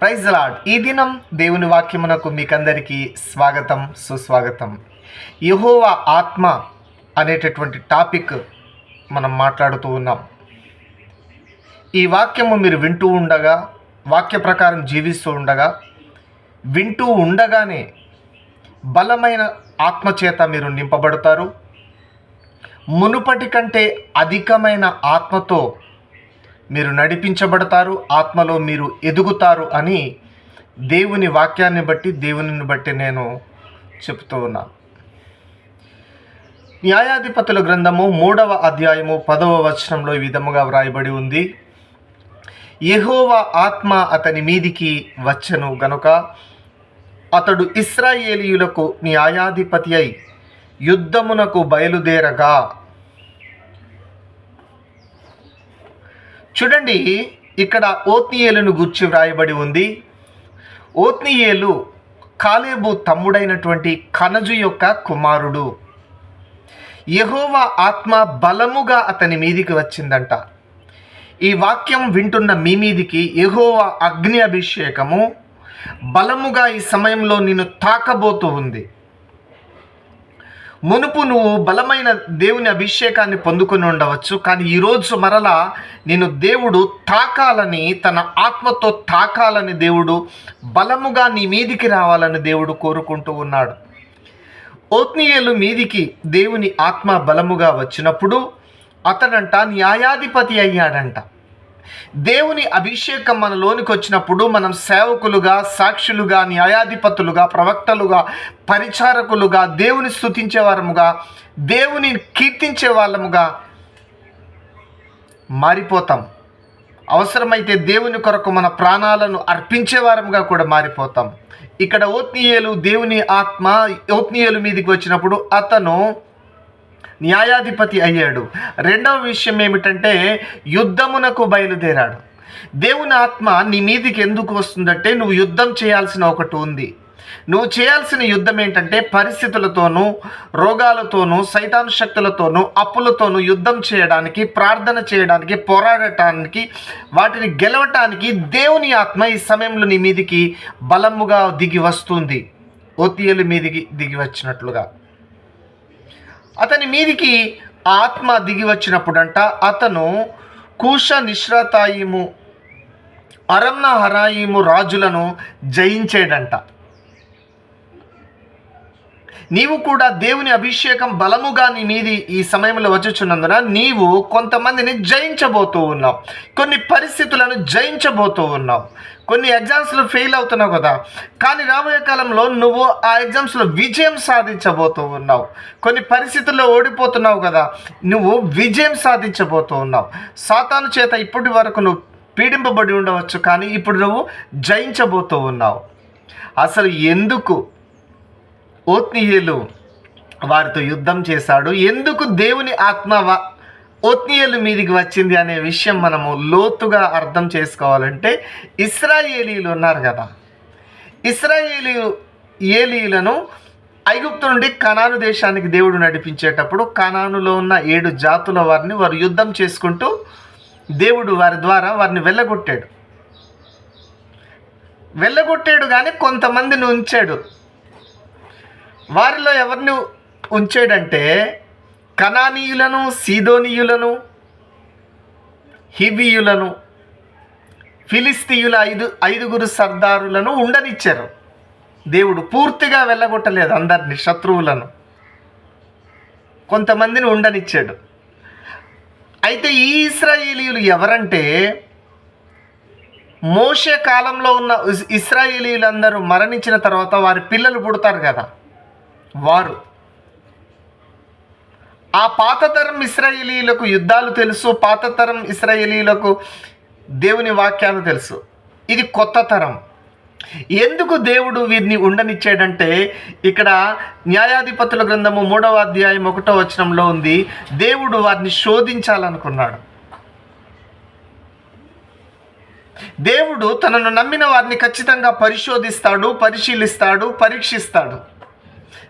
Praise lord ఈ దినం దేవుని వాక్యమునకు మీకందరికీ స్వాగతం సుస్వాగతం. యహోవా ఆత్మ అనేటటువంటి టాపిక్ మనం మాట్లాడుతూ ఉన్నాం. ఈ వాక్యము మీరు వింటూ ఉండగా వాక్య ప్రకారం జీవిస్తూ ఉండగా వింటూ ఉండగానే బలమైన ఆత్మచేత మీరు నింపబడతారు. మునుపటి కంటే అధికమైన ఆత్మతో మీరు నడిపించబడతారు ఆత్మలో మీరు ఎదుగుతారు అని దేవుని వాక్యాన్ని బట్టి దేవునిని బట్టి నేను చెప్తూ ఉన్నాను న్యాయాధిపతుల గ్రంథము మూడవ అధ్యాయము పదవ వచనంలో ఈ విధముగా వ్రాయబడి ఉంది. యహోవ ఆత్మ అతని మీదికి వచ్చెను గనుక అతడు ఇస్రాయేలీయులకు న్యాయాధిపతి అయి యుద్ధమునకు బయలుదేరగా చూడండి ఇక్కడ ఓత్నియేలును గుర్చి వ్రాయబడి ఉంది. ఓత్నియేలు కాలేబు తమ్ముడైనటువంటి కనజు యొక్క కుమారుడు. యహోవా ఆత్మ బలముగా అతని మీదికి వచ్చిందంట. ఈ వాక్యం వింటున్న మీ మీదికి యహోవా అగ్ని అభిషేకము. బలముగా ఈ సమయంలో నిన్ను తాకబోతూ ఉంది. మునుపు నువ్వు బలమైన దేవుని అభిషేకాన్ని పొందుకుని ఉండవచ్చు కానీ ఈరోజు మరలా నేను దేవుడు తాకాలని తన ఆత్మతో తాకాలని దేవుడు బలముగా నీ మీదికి రావాలని దేవుడు కోరుకుంటూ ఉన్నాడు. ఓత్నీయులు మీదికి దేవుని ఆత్మ బలముగా వచ్చినప్పుడు అతడంట న్యాయాధిపతి అయ్యాడంట. దేవుని అభిషేకం మనలోనికి వచ్చినప్పుడు మనం సేవకులుగా సాక్షులుగా న్యాయాధిపతులుగా ప్రవక్తలుగా పరిచారకులుగా దేవుని స్థుతించే వారముగా దేవుని కీర్తించే వాళ్ళముగా మారిపోతాం. అవసరమైతే దేవుని కొరకు మన ప్రాణాలను అర్పించే వారముగా కూడా మారిపోతాం. ఇక్కడ ఓత్నీయేలు దేవుని ఆత్మ ఓత్నీయేలు మీదకి వచ్చినప్పుడు అతను న్యాయాధిపతి అయ్యాడు. రెండవ విషయం ఏమిటంటే యుద్ధమునకు బయలుదేరాడు. దేవుని ఆత్మ నీ మీదికి ఎందుకు వస్తుందంటే నువ్వు యుద్ధం చేయాల్సిన ఒకటి ఉంది. నువ్వు చేయాల్సిన యుద్ధం ఏంటంటే పరిస్థితులతోనూ రోగాలతోనూ సైతాను శక్తులతోనూ అప్పులతోనూ యుద్ధం చేయడానికి ప్రార్థన చేయడానికి పోరాడటానికి వాటిని గెలవటానికి దేవుని ఆత్మ ఈ సమయంలో నీ మీదికి బలముగా దిగి వస్తుంది. ఒత్తియలు మీదికి దిగి వచ్చినట్లుగా. అతని మీదికి ఆత్మ దిగి వచ్చినప్పుడంట అతను కూష నిశ్రతాయిము అరమ్న హరాయిము రాజులను జయించాడంట. నీవు కూడా దేవుని అభిషేకం బలముగా నీ మీది ఈ సమయంలో వచ్చుచున్నందున నీవు కొంతమందిని జయించబోతూ ఉన్నావు. కొన్ని పరిస్థితులను జయించబోతూ ఉన్నావు. కొన్ని ఎగ్జామ్స్లో ఫెయిల్ అవుతున్నావు కదా. కానీ రాబోయే కాలంలో నువ్వు ఆ ఎగ్జామ్స్లో విజయం సాధించబోతూ ఉన్నావు. కొన్ని పరిస్థితుల్లో ఓడిపోతున్నావు కదా. నువ్వు విజయం సాధించబోతూ ఉన్నావు. సాతాను చేత ఇప్పటి వరకు నువ్వు పీడింపబడి ఉండవచ్చు కానీ ఇప్పుడు నువ్వు జయించబోతూ ఉన్నావు. అసలు ఎందుకు ఓత్నీయులు వారితో యుద్ధం చేశాడు. ఎందుకు దేవుని ఆత్మ ఒత్నీయులు మీదికి వచ్చింది అనే విషయం మనము లోతుగా అర్థం చేసుకోవాలంటే ఇస్రాయేలీలు ఉన్నారు కదా. ఇస్రాయేలీ ఏలీయులను ఐగుప్తు నుండి కనాను దేశానికి దేవుడు నడిపించేటప్పుడు కనానులో ఉన్న ఏడు జాతుల వారిని వారు యుద్ధం చేసుకుంటూ దేవుడు వారి ద్వారా వారిని వెళ్ళగొట్టాడు. వెళ్ళగొట్టాడు కానీ కొంతమందిని ఉంచాడు. వారిలో ఎవరిని ఉంచాడంటే కనానీయులను సీదోనీయులను హిబియులను ఫిలిస్తీయుల ఐదు ఐదుగురు సర్దారులను ఉండనిచ్చారు. దేవుడు పూర్తిగా వెళ్ళగొట్టలేదు అందరిని శత్రువులను. కొంతమందిని ఉండనిచ్చాడు. అయితే ఈ ఇస్రాయేలీయులు ఎవరంటే మోషే కాలంలో ఉన్న ఇస్- ఇస్రాయేలీయులందరూ మరణించిన తర్వాత వారి పిల్లలు పుడతారు కదా. వారు. ఆ పాతతరం ఇస్రాయేలీలకు యుద్ధాలు తెలుసు పాతతరం ఇస్రాయేలీలకు దేవుని వాక్యాలు తెలుసు. ఇది కొత్త తరం. ఎందుకు దేవుడు వీరిని ఉండనిచ్చాడంటే ఇక్కడ న్యాయాధిపతుల గ్రంథము మూడవ అధ్యాయం ఒకటో వచనంలో ఉంది దేవుడు వారిని శోధించాలనుకున్నాడు. దేవుడు తనను నమ్మిన వారిని ఖచ్చితంగా పరిశోధిస్తాడు పరిశీలిస్తాడు పరీక్షిస్తాడు.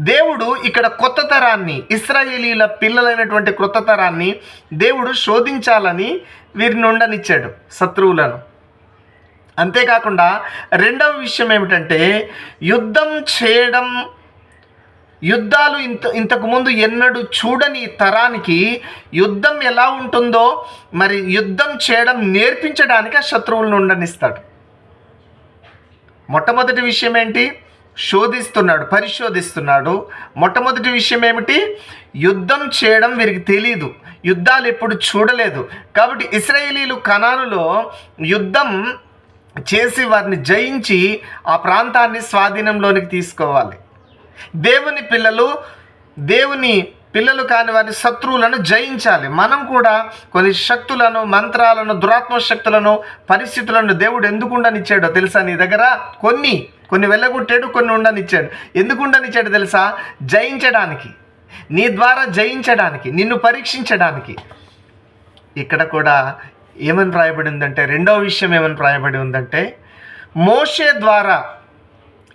దేవుడు ఇక్కడ కొత్త తరాన్ని ఇస్రాయేలీల పిల్లలైనటువంటి కొత్త తరాన్ని దేవుడు శోధించాలని వీరిని ఉండనిచ్చాడు శత్రువులను. అంతేకాకుండా రెండవ విషయం ఏమిటంటే యుద్ధం చేయడం యుద్ధాలు ఇంత ఇంతకుముందు ఎన్నడూ చూడని తరానికి యుద్ధం ఎలా ఉంటుందో మరి యుద్ధం చేయడం నేర్పించడానికి ఆ శత్రువులను ఉండనిస్తాడు. మొట్టమొదటి విషయం ఏంటి? శోధిస్తున్నాడు పరిశోధిస్తున్నాడు. మొట్టమొదటి విషయం ఏమిటి? యుద్ధం చేయడం వీరికి తెలియదు యుద్ధాలు ఎప్పుడు చూడలేదు. కాబట్టి ఇస్రాయేలీలు కణానులో యుద్ధం చేసి వారిని జయించి ఆ ప్రాంతాన్ని స్వాధీనంలోనికి తీసుకోవాలి. దేవుని పిల్లలు దేవుని పిల్లలు కాని వారి శత్రువులను జయించాలి. మనం కూడా కొన్ని శక్తులను మంత్రాలను దురాత్మ శక్తులను పరిస్థితులను దేవుడు ఎందుకు ఉండనిచ్చాడో తెలుసా నీ దగ్గర? కొన్ని కొన్ని వెళ్ళగొట్టాడు కొన్ని ఉండనిచ్చాడు. ఎందుకు ఉండనిచ్చాడు తెలుసా? జయించడానికి. నీ ద్వారా జయించడానికి నిన్ను పరీక్షించడానికి. ఇక్కడ కూడా ఏమని రాయబడి ఉందంటే రెండవ విషయం ఏమని రాయబడి ఉందంటే మోషే ద్వారా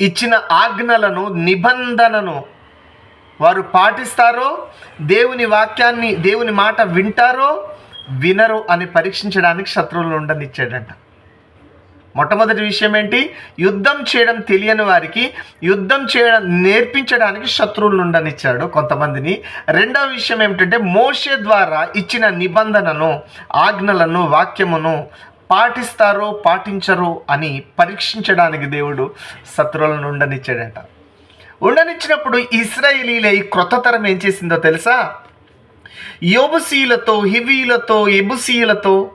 ఇచ్చిన ఆజ్ఞలను నిబంధనను వారు పాటిస్తారో దేవుని వాక్యాన్ని దేవుని మాట వింటారో వినరు అని పరీక్షించడానికి శత్రువులు ఉండనిచ్చాడంట. మొట్టమొదటి విషయం ఏంటి? యుద్ధం చేయడం తెలియని వారికి యుద్ధం చేయడం నేర్పించడానికి శత్రువులు ఉండనిచ్చాడు కొంతమందిని. రెండవ విషయం ఏమిటంటే మోషే ద్వారా ఇచ్చిన నిబంధనను ఆజ్ఞలను వాక్యమును పాటిస్తారో పాటించరో అని పరీక్షించడానికి దేవుడు శత్రువులను ఉండనిచ్చాడట. ఉండనిచ్చినప్పుడు ఇస్రాయేలీల ఈ క్రొత్త తరం ఏం చేసిందో తెలుసా? యోబుసీలతో హివీలతో ఎబుసీలతో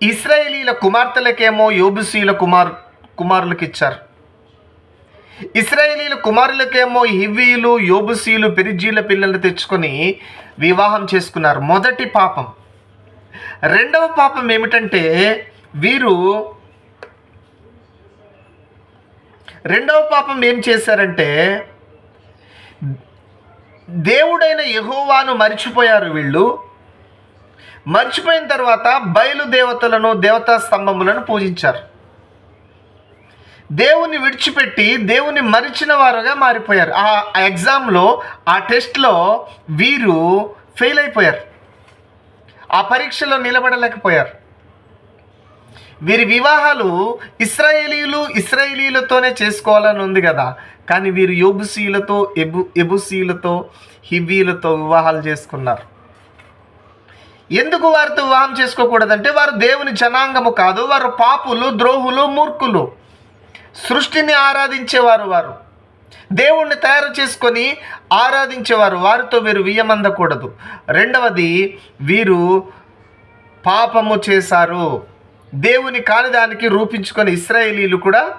ఇస్రాయేలీల కుమార్తెలకేమో యోబుసీల కుమార్ కుమారులకు ఇచ్చారు ఇస్రాయేలీల కుమారులకేమో హివ్వీలు యోబుసీలు పెరిజీల పిల్లలు తెచ్చుకొని వివాహం చేసుకున్నారు. మొదటి పాపం. రెండవ పాపం ఏమిటంటే వీరు రెండవ పాపం ఏం చేశారంటే దేవుడైన యహోవాను మరిచిపోయారు వీళ్ళు. మర్చిపోయిన తర్వాత బయలు దేవతలను దేవతా స్తంభములను పూజించారు. దేవుని విడిచిపెట్టి దేవుని మరిచిన వారుగా మారిపోయారు. ఆ ఎగ్జామ్లో ఆ టెస్ట్లో వీరు ఫెయిల్ అయిపోయారు. ఆ పరీక్షలో నిలబడలేకపోయారు. వీరి వివాహాలు ఇస్రాయేలీలు ఇస్రాయేలీలతోనే చేసుకోవాలని ఉంది కదా. కానీ వీరు యోబుసీలతో ఎబు ఎబుసీలతో హిబ్బీలతో వివాహాలు చేసుకున్నారు. ఎందుకు వారితో వివాహం చేసుకోకూడదంటే వారు దేవుని జనాంగము కాదు వారు పాపులు ద్రోహులు మూర్ఖులు. సృష్టిని ఆరాధించేవారు వారు. దేవుణ్ణి తయారు చేసుకొని ఆరాధించేవారు వారితో వీరు వియ్యమందకూడదు. రెండవది వీరు పాపము చేశారు. దేవుని కానిదానికి రూపించుకొని ఇస్రాయేలీలు కూడా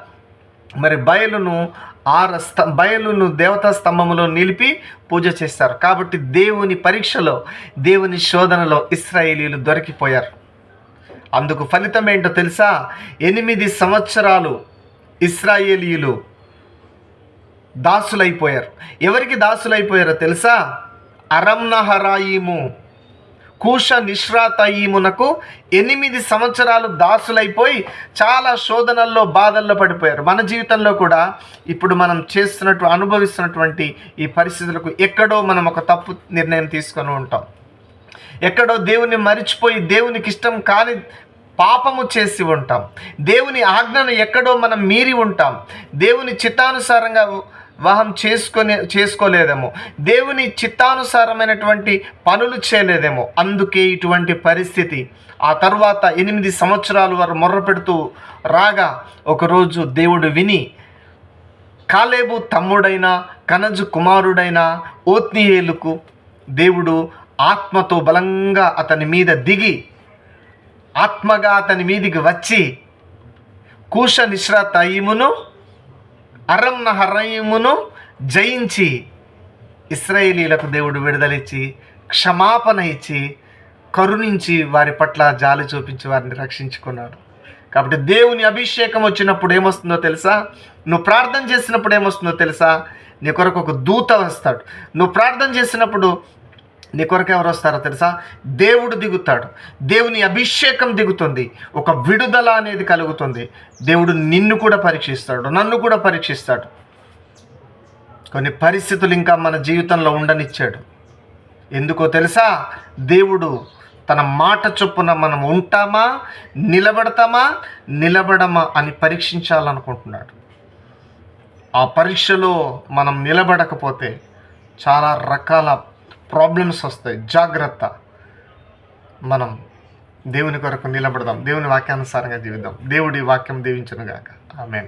మరి బయలును ఆర స్త బయలును దేవతా స్తంభములో నిలిపి పూజ చేస్తారు. కాబట్టి దేవుని పరీక్షలో దేవుని శోధనలో ఇస్రాయేలీలు దొరికిపోయారు. అందుకు ఫలితం ఏంటో తెలుసా? ఎనిమిది సంవత్సరాలు ఇస్రాయేలీలు దాసులైపోయారు. ఎవరికి దాసులైపోయారో తెలుసా? అరంనహరాయిము కూష నిష్రాతయీమునకు ఎనిమిది సంవత్సరాలు దాసులైపోయి చాలా శోధనల్లో బాధల్లో పడిపోయారు. మన జీవితంలో కూడా ఇప్పుడు మనం చేస్తున్నట్టు అనుభవిస్తున్నటువంటి ఈ పరిస్థితులకు ఎక్కడో మనం ఒక తప్పు నిర్ణయం తీసుకొని ఉంటాం. ఎక్కడో దేవుని మరిచిపోయి దేవునికి ఇష్టం కాని పాపము చేసి ఉంటాం. దేవుని ఆజ్ఞను ఎక్కడో మనం మీరి ఉంటాం. దేవుని చిత్తానుసారంగా వివాహం చేసుకునే చేసుకోలేదేమో. దేవుని చిత్తానుసారమైనటువంటి పనులు చేయలేదేమో. అందుకే ఇటువంటి పరిస్థితి. ఆ తర్వాత ఎనిమిది సంవత్సరాలు వారు మొర్ర పెడుతూ రాగా ఒకరోజు దేవుడు విని కాలేబు తమ్ముడైన కనజు కుమారుడైన ఓత్నియేలుకు దేవుడు ఆత్మతో బలంగా అతని మీద దిగి ఆత్మగా అతని మీదికి వచ్చి కూష నిశ్రా తయిమును అరం హరయిమును జయించి ఇస్రాయేలీలకు దేవుడు విడుదలిచ్చి క్షమాపణ ఇచ్చి కరుణించి వారి పట్ల జాలి చూపించి వారిని రక్షించుకున్నాడు. కాబట్టి దేవుని అభిషేకం వచ్చినప్పుడు ఏమొస్తుందో తెలుసా? నువ్వు ప్రార్థన చేసినప్పుడు ఏమొస్తుందో తెలుసా? నీ కొరకు ఒక దూత వస్తాడు. నువ్వు ప్రార్థన చేసినప్పుడు నీ కొరకు ఎవరు వస్తారో తెలుసా? దేవుడు దిగుతాడు. దేవుని అభిషేకం దిగుతుంది. ఒక విడుదల అనేది కలుగుతుంది. దేవుడు నిన్ను కూడా పరీక్షిస్తాడు. నన్ను కూడా పరీక్షిస్తాడు. కొన్ని పరిస్థితులు ఇంకా మన జీవితంలో ఉండనిచ్చాడు. ఎందుకో తెలుసా? దేవుడు తన మాట చొప్పున మనం ఉంటామా? నిలబడతామా? నిలబడమా అని పరీక్షించాలనుకుంటున్నాడు. ఆ పరీక్షలో మనం నిలబడకపోతే చాలా రకాల ప్రాబ్లమ్స్ వస్తాయి. జాగ్రత్త. మనం దేవుని కొరకు నిలబడదాం. దేవుని వాక్యానుసారంగా జీవిద్దాం. దేవుడి వాక్యం దీవించను గాక ఆమెన్.